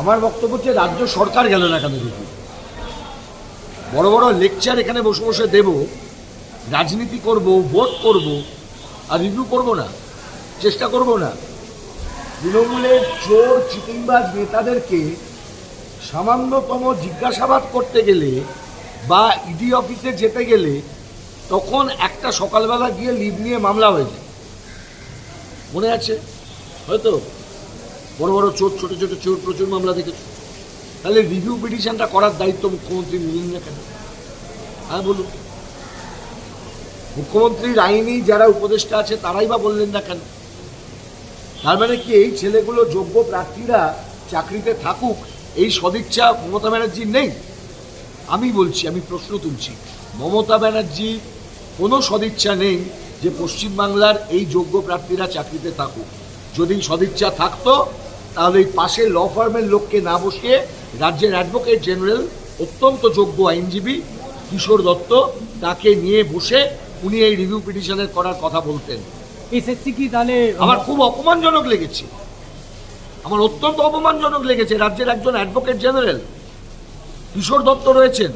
আমার বক্তব্য হচ্ছে, রাজ্য সরকার গেল না কেন রিভিউ বড় বড় লেকচার এখানে বসে বসে দেব, রাজনীতি করব ভোট করব, আর রিভিউ করব না, চেষ্টা করব না। তৃণমূলের চোর, চিটিংবাজ নেতাদেরকে সামান্যতম জিজ্ঞাসাবাদ করতে গেলে বা ইডি অফিসে যেতে গেলে তখন একটা সকালবেলা গিয়ে লিভ নিয়ে মামলা হয়ে যায়। মনে আছে? হয়তো? বড় বড় চোর, ছোট ছোট চোর, প্রচুর মামলা দেখেছ। তাহলে রিভিউ পিটিশনটা করার দায়িত্ব মুখ্যমন্ত্রী নিলেন না কেন? হ্যাঁ বলুন। মুখ্যমন্ত্রীর আইনি যারা উপদেষ্টা আছে, তারাই বা বললেন না কেন? তার মানে কি, এই ছেলেগুলো যোগ্য প্রার্থীরা চাকরিতে থাকুক, এই সদিচ্ছা মমতা ব্যানার্জির নেই? আমি বলছি, আমি প্রশ্ন তুলছি, মমতা ব্যানার্জির কোনো সদিচ্ছা নেই যে পশ্চিমবাংলার এই যোগ্য প্রার্থীরা চাকরিতে থাকুক। যদি সদিচ্ছা থাকতো তাহলে ওই পাশে ল ফার্মের লোককে না বসিয়ে রাজ্যের অ্যাডভোকেট জেনারেল অত্যন্ত যোগ্য আইনজীবী কিশোর দত্ত তাকে নিয়ে বসে উনি এই রিভিউ পিটিশনের করার কথা বলতেন। এসএসসি কি তাহলে আমার খুব অপমানজনক লেগেছে। আমার অত্যন্ত অপমানজনক লেগেছে রাজ্যের একজন অ্যাডভোকেট জেনারেল কিশোর দত্ত রয়েছেন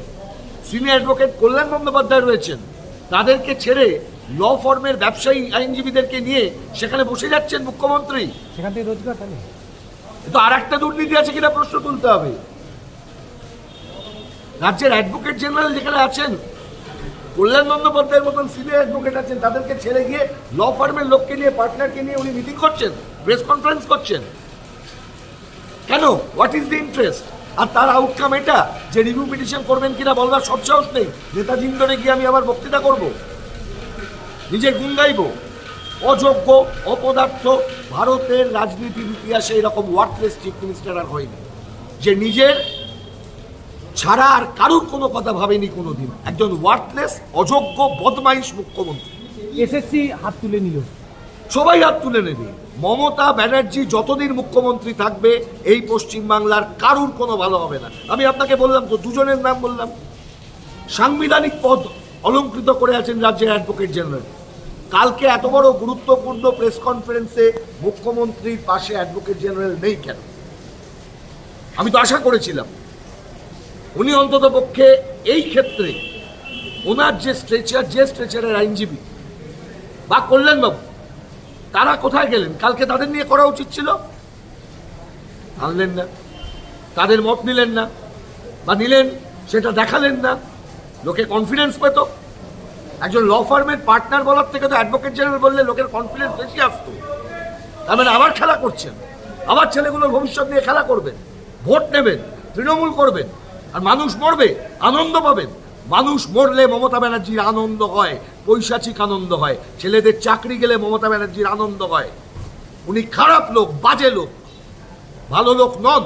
সিনিয়র অ্যাডভোকেট কল্যাণ বন্দ্যোপাধ্যায় রয়েছেন। তাদেরকে ছেড়ে ল ফর্মের ব্যবসায়ী আইনজীবীদেরকে নিয়ে সেখানে বসে যাচ্ছেন মুখ্যমন্ত্রী। সেখান থেকে রোজগার তো আর একটা দুর্নীতি আছে কিনা প্রশ্ন তুলতে হবে। রাজ্যের অ্যাডভোকেট জেনারেল যেখানে আছেন, কল্যাণ বন্দ্যোপাধ্যায়ের মতন সিনিয়র অ্যাডভোকেট আছেন, তাদেরকে ছেড়ে গিয়ে ল ফার্মের লোককে নিয়ে পার্টনারকে নিয়ে উনি মিটিং করছেন প্রেস কনফারেন্স করছেন। কেন? হোয়াট ইজ দ্য ইন্টারেস্ট আর তার আউটকাম এটা যে রিভিউ পিটিশন করবেন কিনা বলবার সব সাহস নেই। নেতাজি ইন্দোরে গিয়ে আমি আবার বক্তৃতা করব। নিজের গুণ গাইব। অযোগ্য অপদার্থ ভারতের রাজনীতির ইতিহাসে এরকম ওয়ার্কলেস চিফ মিনিস্টার আর হয়নি। যে নিজের ছাড়া আর কারুর কোনো কথা ভাবেনি কোনোদিন। একজন ওয়ার্কলেস অযোগ্য বদমাইশ মুখ্যমন্ত্রী। এসএসসি হাত তুলে নিল। সবাই হাত তুলে নেবে। মমতা ব্যানার্জি যতদিন মুখ্যমন্ত্রী থাকবে এই পশ্চিমবাংলার কারুর কোনো ভালো হবে না। আমি আপনাকে বললাম তো দুজনের নাম বললাম। সাংবিধানিক পদ অলঙ্কৃত করে আছেন রাজ্যের অ্যাডভোকেট জেনারেল কালকে এত বড় গুরুত্বপূর্ণ প্রেস কনফারেন্সে মুখ্যমন্ত্রীর পাশে অ্যাডভোকেট জেনারেল নেই কেন? আমি তো আশা করেছিলাম। উনি অন্তত পক্ষে এই ক্ষেত্রে ওনার যে স্ট্রেচার, যে স্ট্রেচারের আইনজীবী বা কল্যাণবাবু, তারা কোথায় গেলেন? কালকে তাদের নিয়ে করা উচিত ছিল? আনলেন না। তাদের মত নিলেন না। বা নিলেন, সেটা দেখালেন না। লোকে কনফিডেন্স পেত। একজন ল ফার্মের পার্টনার বলার থেকে তো অ্যাডভোকেট জেনারেল বললে লোকের কনফিডেন্স বেশি আসতো। তার মানে আবার খেলা করছেন। আবার ছেলেগুলোর ভবিষ্যৎ নিয়ে খেলা করবেন। ভোট নেবেন, তৃণমূল করবেন, আর মানুষ মরবে, আনন্দ পাবেন। মানুষ মরলে মমতা ব্যানার্জির আনন্দ হয় পৈশাচিক আনন্দ হয়। ছেলেদের চাকরি গেলে মমতা ব্যানার্জির আনন্দ হয়। উনি খারাপ লোক, বাজে লোক, ভালো লোক নন।